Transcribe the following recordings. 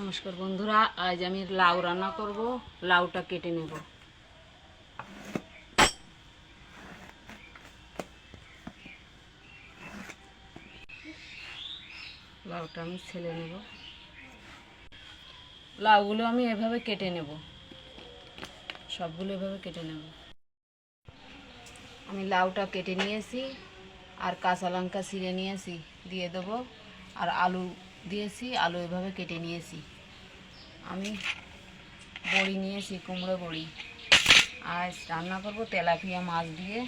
নমস্কার বন্ধুরা, আজ আমি লাউ রান্না করব, লাউটা কেটে নেব। লাউটা আমি ছেলে নেব। লাউগুলো আমি এভাবে কেটে নেব। সবগুলো এভাবে কেটে নেব। আমি লাউটা কেটে নিয়েছি, আর কাঁচা লঙ্কা ছিঁড়ে নিয়েছি, দিয়ে দেবো। আর আলু দিয়েছি, আলু এভাবে কেটে নিয়েছি। আমি বড়ি নিয়েছি, কুমড়ো বড়ি। আজ রান্না করব তেলাপিয়া মাছ দিয়ে।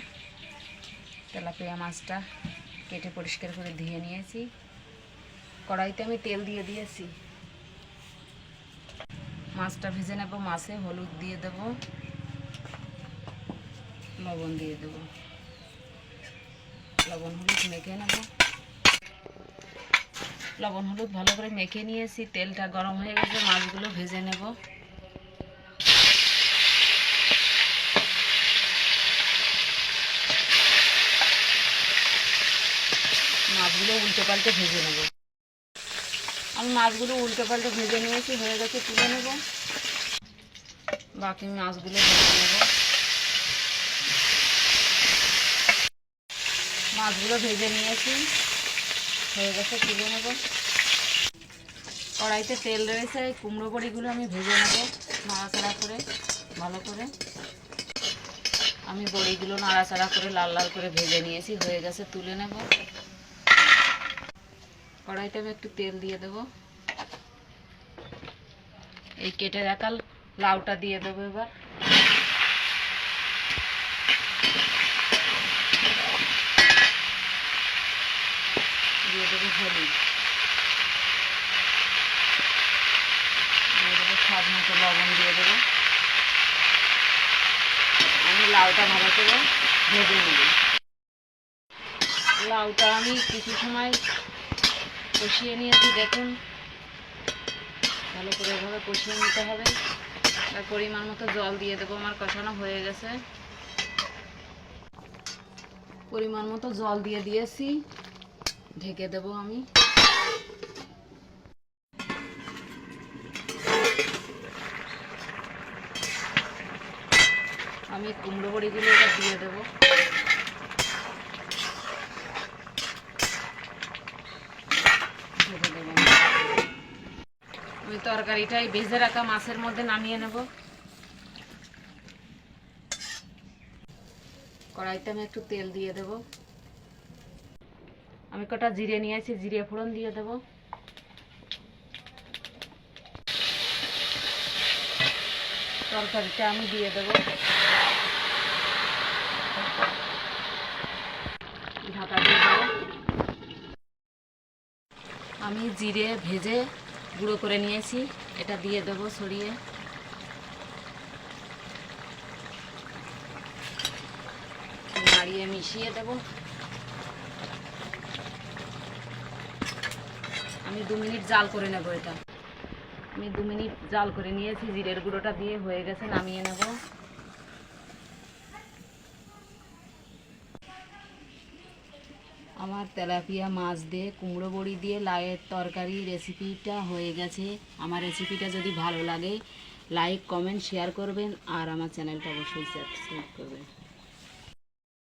তেলাপিয়া মাছটা কেটে পরিষ্কার করে ধুয়ে নিয়েছি। কড়াইতে আমি তেল দিয়ে দিয়েছি। মাছটা ভেজে নেব, মাছে হলুদ দিয়ে দেব, লবণ দিয়ে দেব। লবণ, হলুদ মেখে নেব। লবণ হলুদ ভালো করে মেখে নিয়েছি, তেলটা গরম হয়ে গেছে, মাছগুলো ভেজে নেব। মাছগুলো উল্টে পাল্টে ভেজে নেব। আমি মাছগুলো উল্টে পাল্টে ভেজে নিয়েছি, হয়ে গেছে, তুলে নেব। বাকি মাছগুলো ভেজে নেব। মাছগুলো ভেজে নিয়েছি। হয়ে গেছে, তুলে নেব। কড়াইতে তেল রয়েছে, এই কুমড়ো বড়িগুলো আমি ভেজে নেব নাড়াচাড়া করে, ভালো করে। আমি বড়িগুলো নাড়াচাড়া করে লাল লাল করে ভেজে নিয়েছি, হয়ে গেছে, তুলে নেব। কড়াইতে আমি একটু তেল দিয়ে দেব। এই কেটে রাখা লাউটা দিয়ে দেবো এবার। দিয়ে দেবো হলুদ। দিয়ে দেবো স্বাদ মতো লবণ দিয়ে দেবো। আমি লাউটা ভালো করে ভেজে নেব। লাউটা আমি কিছু সময় কষিয়ে নিয়েছি, দেখুন। ভালো করে এভাবে কষিয়ে নিতে হবে। তার পরিমাণ মতো জল দিয়ে দেবো, আমার কষানো হয়ে গেছে। পরিমাণ মতো জল দিয়ে দিয়েছি। ঢেকে দেব আমি। আমি কুমড়ো বড়িগুলো এবার দিয়ে দেবো। আমি তরকারিটাই ভেজে রাখা মাছের মধ্যে নামিয়ে নেব। কড়াইতে আমি একটু তেল দিয়ে দেবো। আমি কটা জিরে নিয়েছি জিরে ফোড়ন দিয়ে দেবো। তরকারিটা আমি দিয়ে দেবো। আমি জিরে ভেজে গুঁড়ো করে নিয়েছি, এটা দিয়ে দেবো সরিয়ে নাড়িয়ে মিশিয়ে দেবো। আমি দু মিনিট জাল করে নেব এটা। আমি দু মিনিট জাল করে নিয়েছি, জিরের গুঁড়োটা দিয়ে হয়ে গেছে, নামিয়ে নেব। আমার তেলাপিয়া মাছ দিয়ে, কুমড়ো বড়ি দিয়ে লাউয়ের তরকারি রেসিপিটা হয়ে গেছে। আমার রেসিপিটা যদি ভালো লাগে, লাইক, কমেন্ট, শেয়ার করবেন, আর আমার চ্যানেলটা অবশ্যই সাবস্ক্রাইব করবেন।